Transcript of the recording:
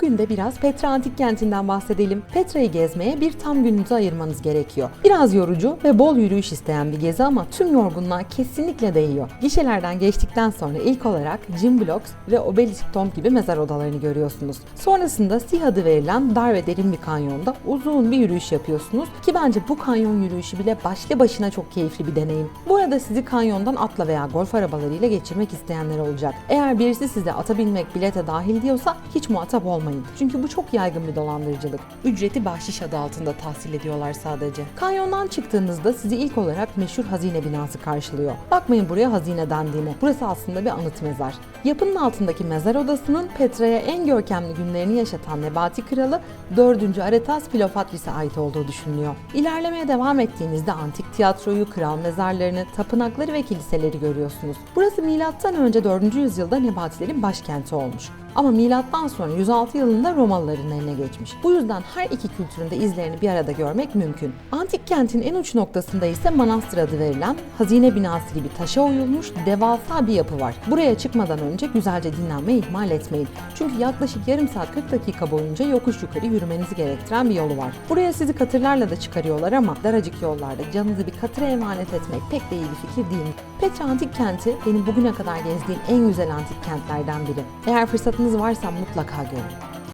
Bugün de biraz Petra Antik Kenti'nden bahsedelim. Petra'yı gezmeye bir tam gününüzü ayırmanız gerekiyor. Biraz yorucu ve bol yürüyüş isteyen bir gezi ama tüm yorgunluğa kesinlikle değiyor. Gişelerden geçtikten sonra ilk olarak Jim Blocks ve Obelisk Tomb gibi mezar odalarını görüyorsunuz. Sonrasında Sih adı verilen dar ve derin bir kanyonda uzun bir yürüyüş yapıyorsunuz ki bence bu kanyon yürüyüşü bile başlı başına çok keyifli bir deneyim. Bu arada sizi kanyondan atla veya golf arabalarıyla geçirmek isteyenler olacak. Eğer birisi size ata binmek bilete dahil diyorsa hiç muhatap olmayın. Çünkü bu çok yaygın bir dolandırıcılık. Ücreti bahşiş adı altında tahsil ediyorlar sadece. Kanyondan çıktığınızda sizi ilk olarak meşhur hazine binası karşılıyor. Bakmayın buraya hazine dendiğine. Burası aslında bir anıt mezar. Yapının altındaki mezar odasının Petra'ya en görkemli günlerini yaşatan Nebati Kralı 4. Aretas Filofatris'e ait olduğu düşünülüyor. İlerlemeye devam ettiğinizde antik tiyatroyu, kral mezarlarını, tapınakları ve kiliseleri görüyorsunuz. Burası önce 4. yüzyılda Nebatilerin başkenti olmuş. Ama milattan sonra 106 yılında Romalıların eline geçmiş. Bu yüzden her iki kültürün de izlerini bir arada görmek mümkün. Antik kentin en uç noktasında ise manastır adı verilen hazine binası gibi taşa oyulmuş devasa bir yapı var. Buraya çıkmadan önce güzelce dinlenmeyi ihmal etmeyin. Çünkü yaklaşık yarım saat 40 dakika boyunca yokuş yukarı yürümenizi gerektiren bir yolu var. Buraya sizi katırlarla da çıkarıyorlar ama daracık yollarda canınızı bir katıra emanet etmek pek de iyi bir fikir değil. Petra Antik Kenti benim bugüne kadar gezdiğim en güzel antik kentlerden biri. Eğer fırsatınız varsa mutlaka görün.